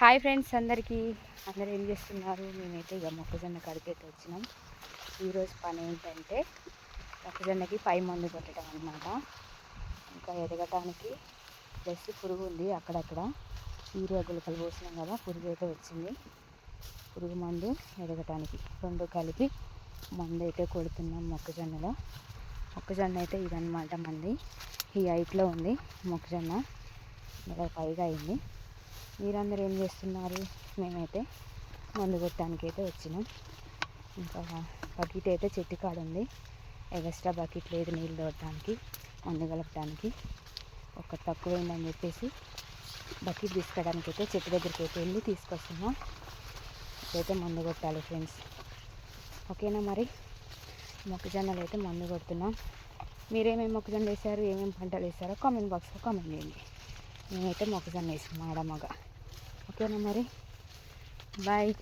Hi friends అందరికీ. అందరు ఏం చేస్తున్నారు? మేమైతే ఇక మొక్కజొన్న కడికైతే వచ్చినాం. ఈరోజు పని ఏంటంటే మొక్కజొన్నకి పై మందు కొట్టడం అనమాట ఇంకా ఎదగటానికి ప్లస్ పురుగు ఉంది అక్కడక్కడ. యూరియా గులకలు పోసినాం కదా పురుగు అయితే వచ్చింది. పురుగు మందు ఎదగటానికి రెండు కలిపి మందు అయితే కొడుతున్నాం మొక్కజొన్నలో. మొక్కజొన్న అయితే ఇదన్నమాట మంది. ఈ హైట్లో ఉంది మొక్కజొన్న. ఇలా పైగా అయింది. మీరందరూ ఏం చేస్తున్నారు? మేమైతే మందు కొట్టడానికి అయితే వచ్చినాం. ఇంకా బకెట్ అయితే చెట్టు కాడ ఉంది. ఎగస్ట్రా బకెట్ లేదు నీళ్ళు తోడటానికి మందు కలపడానికి. ఒక తక్కువైందని చెప్పేసి బకెట్ తీసుకోవడానికి అయితే చెట్టు దగ్గరికి అయితే వెళ్ళి తీసుకొస్తున్నాం. అయితే మందు కొట్టాలి ఫ్రెండ్స్. ఓకేనా మరి? మొక్కజొన్నలు అయితే మందు కొడుతున్నాం. మీరేమేమి మొక్కజొన్న వేసారు ఏమేమి పంటలు వేసారో కామెంట్ బాక్స్లో కామెంట్ చేయండి. మేమైతే మొక్కజొన్న వేసాం ఆడమగ ఓకేనా మరి? బాయ్.